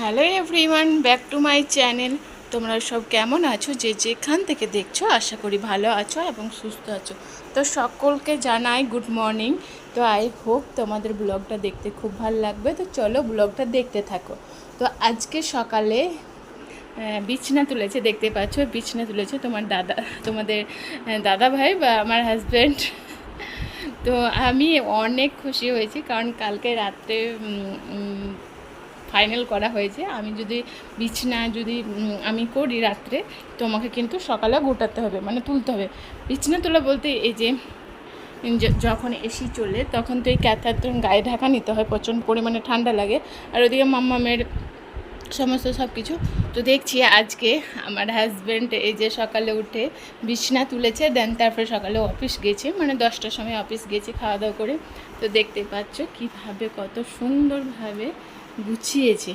Hello everyone back to my channel তোমরা সব কেমন আছো? যে যেখান থেকে দেখছ, আশা করি ভালো আছো এবং সুস্থ আছো। তো সকলকে জানাই গুড মর্নিং তো আই হোপ তোমাদের ব্লগটা দেখতে খুব ভালো লাগবে। তো চলো ব্লগটা দেখতে থাকো। তো আজকে সকালে বিছনা তুলেছে, দেখতে পাচ্ছ, বিছনা তুলেছে তোমার দাদা, তোমাদের দাদা ভাই বা আমার হাজব্যান্ড তো আমি অনেক খুশি হয়েছি কারণ কালকে রাত্রে ফাইনাল করা হয়েছে। আমি যদি বিছনা যদি আমি করি রাত্রে তো আমাকে কিন্তু সকালে গোটাতে হবে মানে তুলতে হবে। বিছনা তোলা বলতে এই যে যখন এসি চলে, তখন তো এই ক্যাথার গায়ে ঢাকা নিতে হয়, প্রচণ্ড পরিমাণে ঠান্ডা লাগে। আর ওদিকে মাম্মামের সমস্ত সব কিছু তো দেখছি আজকে আমার হাজব্যান্ড এই যে সকালে উঠে বিছনা তুলেছে দেন তারপরে সকালে অফিস গেছে মানে দশটার সময় অফিস গেছে খাওয়া দাওয়া করে। তো দেখতে পাচ্ছ কীভাবে কত সুন্দরভাবে গুছিয়েছে।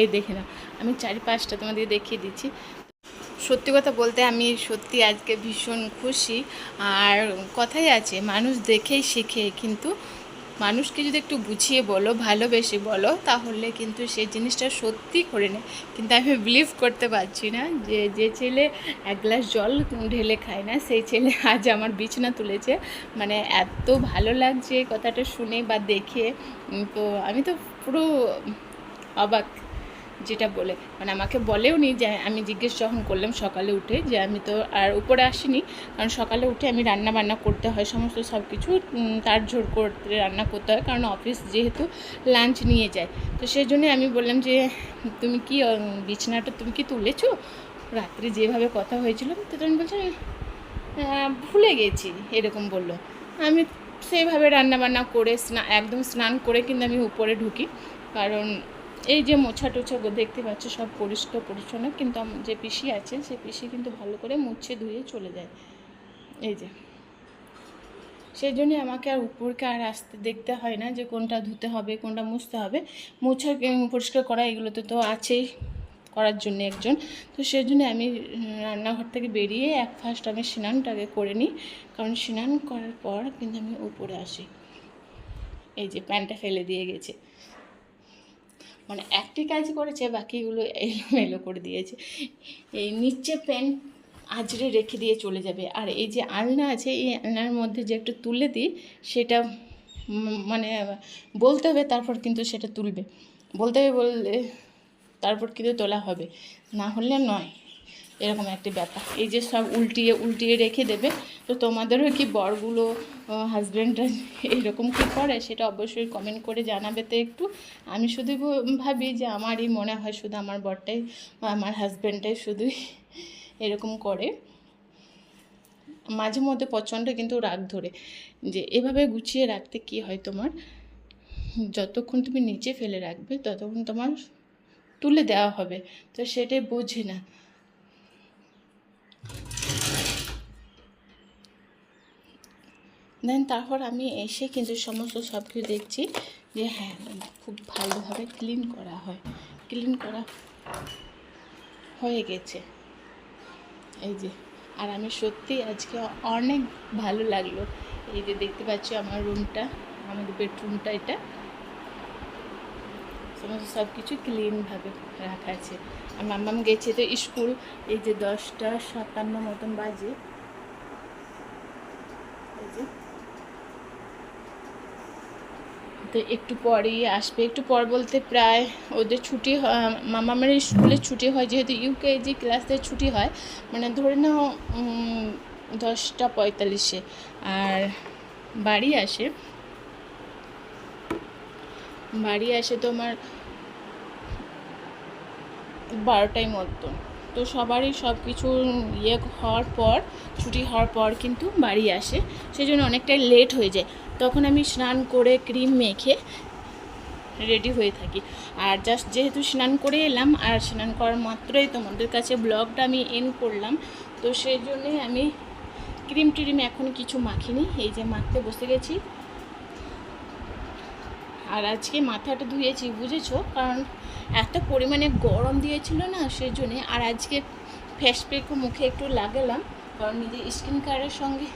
এই দেখে না আমি চারি পাঁচটা তোমাদের দেখিয়ে দিচ্ছি। সত্যি কথা বলতে আমি সত্যি আজকে ভীষণ খুশি। আর কথাই আছে, মানুষ দেখেই শিখে, কিন্তু মানুষকে যদি একটু বুঝিয়ে বলো, ভালোবেসে বলো, তাহলে কিন্তু সেই জিনিসটা সত্যি করে নেয়। কিন্তু আমি বিলিভ করতে পারছি না যে যে ছেলে এক গ্লাস জল ঢেলে খায় না, সেই ছেলে আজ আমার বিছনা তুলেছে। মানে এত ভালো লাগছে কথাটা শুনে বা দেখে। তো আমি তো পুরো অবাক যেটা বলে। মানে আমাকে বলেও নি যে আমি জিজ্ঞেস যখন করলাম সকালে উঠে যে আমি তো আর উপরে আসিনি, কারণ সকালে উঠে আমি রান্না বান্না করতে হয়, সমস্ত সব কিছু তার ঝোর করতে রান্না করতে হয়, কারণ অফিস যেহেতু লাঞ্চ নিয়ে যায়। তো সেই জন্যে আমি বললাম যে, তুমি কি বিছানাটা তুমি কি তুলেছো? রাত্রে যেভাবে কথা হয়েছিল, তো তখন বলছে ভুলে গেছি, এরকম বলল। আমি সেইভাবে রান্নাবান্না করে স্না একদম স্নান করে কিন্তু আমি উপরে ঢুকি। কারণ এই যে মোছা টোছা দেখতে পাচ্ছ সব পরিষ্কার পরিচ্ছন্ন, কিন্তু যে পিসি আছে, সে পিসি কিন্তু ভালো করে মুছে ধুয়ে চলে যায়। এই যে। সেই জন্যে আমাকে আর উপরকে আর আসতে দেখতে হয় না যে কোনটা ধুতে হবে, কোনটা মুছতে হবে। মোছা পরিষ্কার করা এগুলো তো তো আছেই। করার জন্য একজন। তো সেই জন্য আমি রান্নাঘর থেকে বেরিয়ে এক ফার্স্ট আমি স্নানটাকে করে নিই। কারণ স্নান করার পর কিন্তু আমি উপরে আসি। এই যে প্যান্টটা ফেলে দিয়ে গেছে। মানে একটি কাজ করেছে, বাকিগুলো এলোমেলো করে দিয়েছে। এই নিচে প্যান্ট আজরে রেখে দিয়ে চলে যাবে। আর এই যে আলনা আছে, এই আলনার মধ্যে যে একটু তুলে দিই, সেটা মানে বলতে হবে, তারপর কিন্তু সেটা তুলবে। বলতে হবে বললে তারপর কিন্তু তোলা হবে। না হলে নয়। এরকম একটি ব্যাপার। এই যে সব উল্টিয়ে উল্টিয়ে রেখে দেবে, তো তোমাদেরও কি বরগুলো হাজব্যান্ডরা এরকম কি করে? সেটা অবশ্যই কমেন্ট করে জানাবে তো একটু। আমি শুধু ভাবি যে আমারই মনে হয় শুধু আমার বরটাই বা আমার হাজব্যান্ডটাই শুধুই এরকম করে। মাঝে মধ্যে প্রচণ্ড কিন্তু রাগ ধরে। যে এভাবে গুছিয়ে রাখতে কি হয় তোমার? যতক্ষণ তুমি নিচে ফেলে রাখবে, ততক্ষণ তোমার তুলে দেওয়া হবে। তো সেটাই বোঝে না। দেন তারপর আমি এসে কিন্তু সমস্ত সব কিছু দেখছি যে হ্যাঁ খুব ভালোভাবে ক্লিন করা হয়। ক্লিন করা হয়ে গেছে। এই যে, আর আমি সত্যি আজকে অনেক ভালো লাগল। এই যে দেখতে পাচ্ছি আমার রুমটা আমাদের বেডরুমটা এটা। সমস্ত সব কিছু ক্লিনভাবে রাখা আছে। আর মাম্মাম গেছে তো স্কুল এই যে দশটা সাতান্ন মতন বাজে। তো একটু পরেই আসবে, একটু পর বলতে প্রায় ওদের ছুটি মামামের স্কুলে ছুটি হয়, যেহেতু ইউকেজি ক্লাসে ছুটি হয় মানে ধরে নাও দশটা পঁয়তাল্লিশে। আর বাড়ি আসে বাড়ি আসে তোমার বারোটায় মতো তো সবারই সব কিছু ইয়ে হওয়ার পর, ছুটি হওয়ার পর কিন্তু বাড়ি আসে। সেই জন্য অনেকটাই লেট হয়ে যায়। তখন আমি স্নান করে ক্রিম মেখে রেডি হয়ে থাকি। আর জাস্ট যেহেতু স্নান করে এলাম, আর স্নান করার মাত্রই তোমাদের কাছে ব্লগটা আমি এন করলাম। তো সেই জন্যে আমি ক্রিম ট্রিম এখন কিছু মাখিনি। এই যে মাখতে বসে গেছি। আর আজকে মাথাটা ধুয়েছি, বুঝেছ? কারণ এত পরিমাণে গরম দিয়েছিল না সেই জন্যে আর আজকে ফেস প্যাকও মুখে একটু লাগালাম, কারণ নিজের স্কিন কেয়ারের সঙ্গে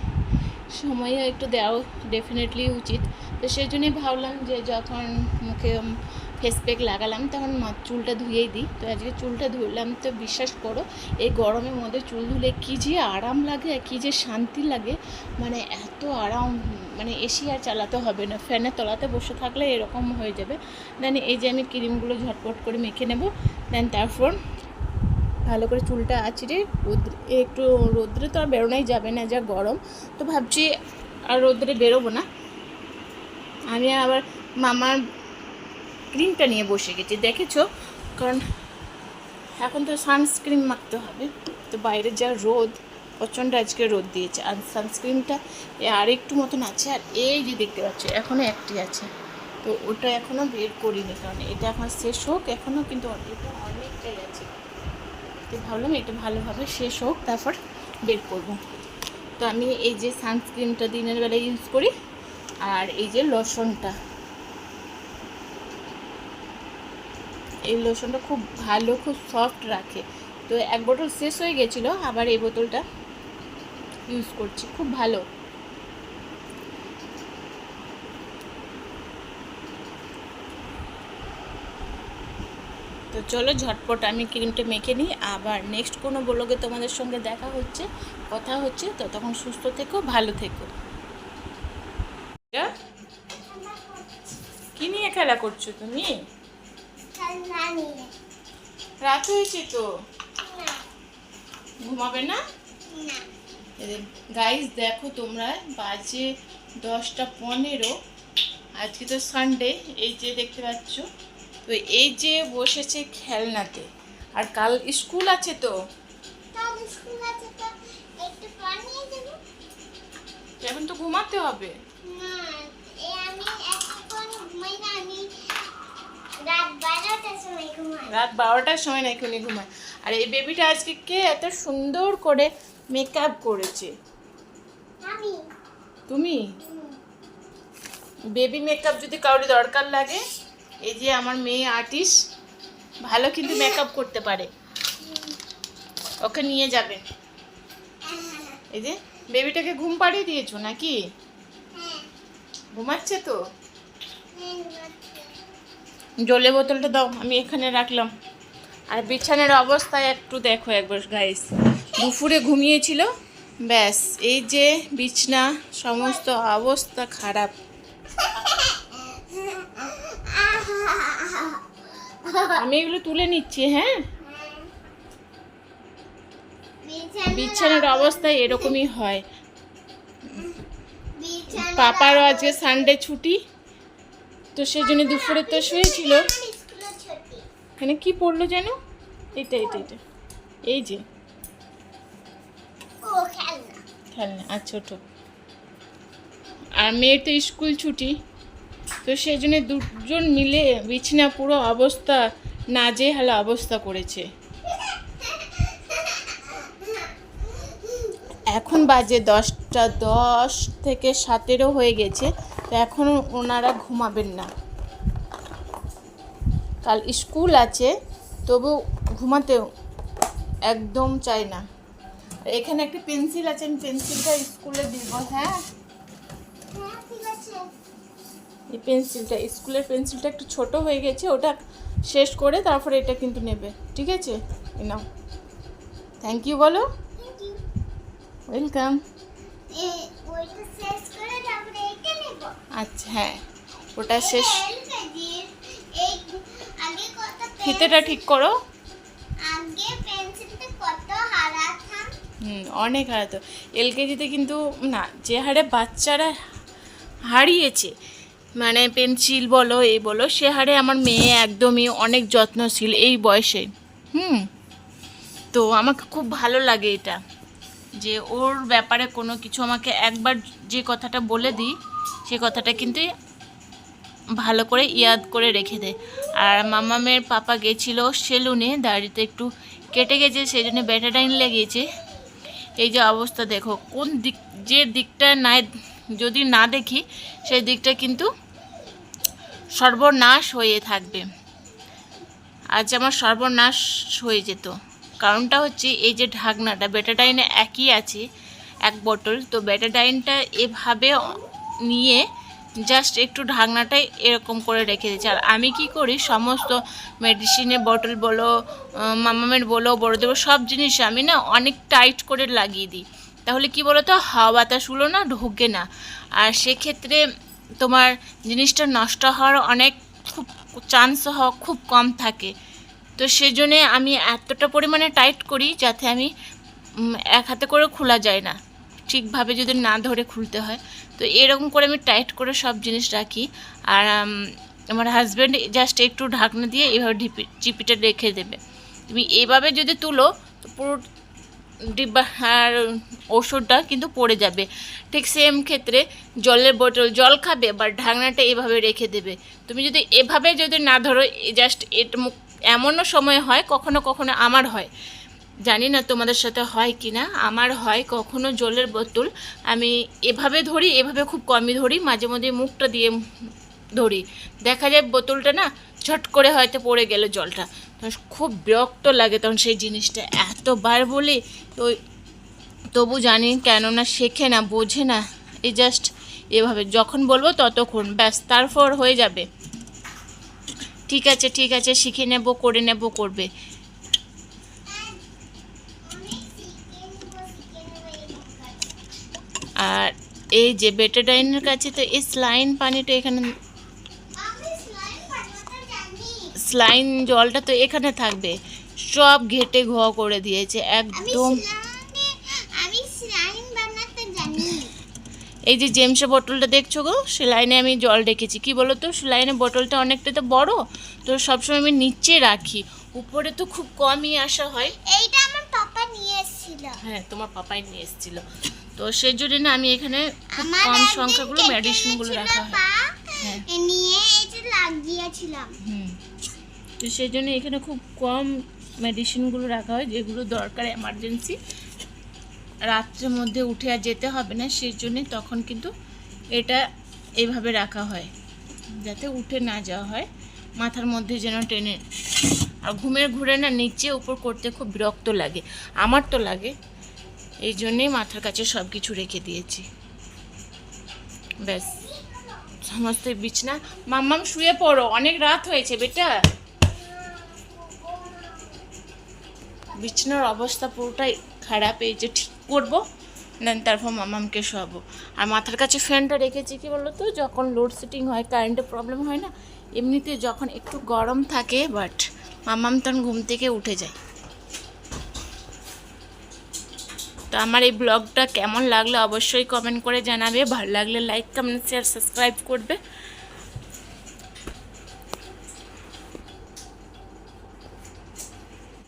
সময়ও একটু দেওয়া ডেফিনেটলি উচিত। তো সেই জন্যই ভাবলাম যে যখন মুখে ফেস প্যাক লাগালাম, তখন চুলটা ধুয়েই দিই। তো আজকে চুলটা ধুলাম, তো বিশ্বাস করো, এই গরমের মধ্যে চুল ধুলে কী যে আরাম লাগে আর কী যে শান্তি লাগে। মানে এত আরাম মানে এসি আর চালাতে হবে না, ফ্যানের তলাতে বসে থাকলে এরকম হয়ে যাবে। দেন এই যে আমি ক্রিমগুলো ঝটপট করে মেখে নেব দেন তারপর ভালো করে চুলটা আঁচড়ে রোদ্রে, একটু রোদ্রে তো আর বেরোনোই যাবে না, যা গরম। তো ভাবছি আর রোদ্রে বেরোবো না। আমি আবার মামার ক্রিমটা নিয়ে বসে গেছি, দেখেছ? কারণ এখন তো সানস্ক্রিন মাখতে হবে, তো বাইরে যা রোদ প্রচণ্ড আজকে রোদ দিয়েছে। আর সানস্ক্রিনটা আর একটু মতন আছে, আর এই যে দেখতে পাচ্ছ এখনও একটি আছে। তো ওটা এখনও বের করিনি, কারণ এটা এখন শেষ হোক এখনও কিন্তু এটা অনেকটাই আছে। তো ভাবলাম এটা ভালোভাবে শেষ হোক, তারপর বের করব। তো আমি এই যে সানস্ক্রিনটা দিনের বেলায় ইউজ করি, আর এই যে লোশনটা এই লোশনটা খুব ভালো, খুব সফট রাখে। তো এক বোতল শেষ হয়ে গেছিল, আবার এই বোতলটা ইউজ করছি খুব ভালো। তো চলো ঝটপট আমি ক্রিমটা মেখে নিই আবার নেক্সট কোনো ব্লগে তোমাদের সঙ্গে দেখা হচ্ছে কথা হচ্ছে তো তখন সুস্থ থেকো ভালো থেকো। কি নিয়ে খেলা করছ তুমি? রাত হয়েছে তো? ঘুমাবে না। গাইস দেখো তোমরা বাজে দশটা পনেরো। আজকে তো সানডে এই যে দেখতে পাচ্ছ। তো এই যে বসেছে খেলনাতে। আর কাল স্কুল আছে তো? এখন তো ঘুমাতে হবে। রাত বারোটার সময় না এখনই ঘুমায়? আর এই বেবিটা আজকে কে এত সুন্দর করে মেকআপ করেছে। তুমি? বেবি মেকআপ যদি কারোর দরকার লাগে এই যে আমার মেয়ে আর্টিস্ট ভালো কিন্তু মেকআপ করতে পারে। ওকে নিয়ে যাবে। এই যে বেবিটাকে ঘুম পাড়িয়ে দিয়েছ নাকি? ঘুমাচ্ছে তো? জলের বোতলটা দাও আমি এখানে রাখলাম। আর বিছানার অবস্থা একটু দেখো একবার গাইস দুপুরে ঘুমিয়েছিল? ব্যাস এই যে বিছনা সমস্ত অবস্থা খারাপ। আমি এগুলো তুলে নিচ্ছি হ্যাঁ? বিছানার অবস্থা এরকমই হয়। পাপারও আজকে সানডে ছুটি তো সেই জন্য দুপুরে তো শুয়েছিল। এখানে কি পড়ল যেন? এটা এটা এটা। এই যে। খেলনা আর ছোট। আর মেয়ের তো স্কুল ছুটি, তো সেই জন্য দুজন মিলে বিছনা পুরো অবস্থা নাজেহাল অবস্থা করেছে। এখন বাজে দশটা দশ থেকে সতেরো হয়ে গেছে, তো এখন ওনারা ঘুমাবেন না। কাল স্কুল আছে, তবু ঘুমাতেও একদম চাই না। এখানে একটা পেন্সিল আছে আমি পেন্সিলটা স্কুলে দিব হ্যাঁ এই পেন্সিলটা স্কুলের পেন্সিলটা একটু ছোট হয়ে গেছে ওটা শেষ করে তারপরে এটা কিন্তু নেবে ঠিক আছে নাও থ্যাংক ইউ বলো ওয়েলকাম আচ্ছা হ্যাঁ ওটা শেষ ফিতেটা ঠিক করো হুম, অনেক হারাতো এলকেজিতে কিন্তু, না, যে হারে বাচ্চারা হারিয়েছে মানে পেন্সিল বলো এই বলো, সে হারে আমার মেয়ে একদমই অনেক যত্নশীল এই বয়সে। হুম, তো আমাকে খুব ভালো লাগে এটা, যে ওর ব্যাপারে কোনো কিছু আমাকে একবার যে কথাটা বলে দিই, সে কথাটা কিন্তু ভালো করে ইয়াদ করে রেখে দেয়। আর মামামের পাপা গেছিল সেলুনে, দাড়িতে একটু কেটে গেছে, সেই জন্য ব্যাটাডাইন লেগেছে এই যে অবস্থা দেখো, কোন দিক, যে দিকটা নাই, যদি না দেখি, সেই দিকটা কিন্তু সর্বনাশ হয়ে থাকবে। আজ আমার সর্বনাশ হয়ে যেত। কারণটা হচ্ছে এই যে ঢাকনাটা বেটাডাইনে একই আছে, এক বোতল। তো বেটাডাইনটা এভাবে নিয়ে জাস্ট একটু ঢাকনাটাই এরকম করে রেখে দিচ্ছি আর আমি কি করি সমস্ত মেডিসিনের বটল বলো মামামের বলো বড়দের বলো, সব জিনিস আমি না অনেক টাইট করে লাগিয়ে দিই। তাহলে কি বলো তো হাওয়া বাতাসগুলো না ঢোকে না। আর সেক্ষেত্রে তোমার জিনিসটা নষ্ট হওয়ার অনেক খুব চান্স হওয়া খুব কম থাকে। তো সেজন্যে আমি এতটা পরিমাণে টাইট করি যাতে আমি এক হাতে করে খোলা যায় না। ঠিকভাবে যদি না ধরে খুলতে হয়। তো এরকম করে আমি টাইট করে সব জিনিস রাখি। আর আমার হাজব্যান্ড জাস্ট একটু ঢাকনা দিয়ে এভাবে ঢিপি চিপিটা রেখে দেবে। তুমি এভাবে যদি তুলো পুরো ডিব্বা আর ওষুধটা কিন্তু পড়ে যাবে। ঠিক সেম ক্ষেত্রে জলের বোতল, জল খাবে বা ঢাকনাটা এভাবে রেখে দেবে। তুমি যদি এভাবে যদি না ধরো জাস্ট এটা, এমনও সময় হয়, কখনো কখনো আমার হয়। জানি না তোমাদের সাথে হয় কি না আমার হয় কখনো জলের বোতল। আমি এভাবে ধরি, এভাবে খুব কমই ধরি, মাঝে মধ্যে মুখটা দিয়ে ধরি। দেখা যায় বোতলটা না ছট করে হয়তো পড়ে গেল জলটা। তখন খুব বিরক্ত লাগে তখন সেই জিনিসটা। এতবার বলি, তো তবু জানি কেননা শেখে না, বোঝে না। এই জাস্ট এভাবে, যখন বলব ততক্ষণ, ব্যাস, তারপর হয়ে যাবে। ঠিক আছে ঠিক আছে, শিখে নেব, করে নেব, করবে। আর এই যে বেটাডাইনের কাছে তো এই স্লাইন পানিটা এখানে স্লাইন জলটা তো এখানে থাকবে। সব ঘেটে ঘ করে দিয়েছে একদম। এই যে জেমসে বোতলটা দেখছ গো? সেলাইনে আমি জল রেখেছি। কি বলো তো সেলাইনের বোতলটা অনেকটা তো বড়। তো সবসময় আমি নিচে রাখি। উপরে তো খুব কমই আসা হয়। এইটা আমার পাপা নিয়ে এসেছিল। হ্যাঁ তোমার পাপাই নিয়ে এসেছিল। তো সেই জন্য না আমি এখানে খুব কম সংখ্যাগুলো মেডিসিনগুলো রাখা হয়। হ্যাঁ। নিয়ে এটা লাগিয়েছিলাম। হুম। তো সেই জন্য এখানে খুব কম মেডিসিনগুলো রাখা হয় যেগুলো দরকার এমার্জেন্সি রাত্রের মধ্যে উঠে আর যেতে হবে না সেই জন্যে তখন কিন্তু এটা এইভাবে রাখা হয় যাতে উঠে না যাওয়া হয়। মাথার মধ্যে যেন টেনে আর ঘুমের ঘুরে না নিচে উপর করতে খুব বিরক্ত লাগে। আমার তো লাগে। এই জন্যেই মাথার কাছে সব কিছু রেখে দিয়েছি। ব্যাস। সমস্ত বিছনা। মাম্মাম, শুয়ে পড়ো। অনেক রাত হয়েছে, বেটা। বিছানার অবস্থা পুরোটাই খারাপ, এই যে ঠিক করব দেন তারপর মামামকে শোয়াবো। আর মাথার কাছে ফ্যানটা রেখেছি, কি বলো তো যখন লোডশেডিং হয় কারেন্টের প্রবলেম হয় না, এমনিতে যখন একটু গরম থাকে বাট মামাম তখন ঘুম থেকে উঠে যায়। তো আমার এই ব্লগটা কেমন লাগল অবশ্যই কমেন্ট করে জানাবে। ভালো লাগলে লাইক কমেন্ট শেয়ার সাবস্ক্রাইব করবে।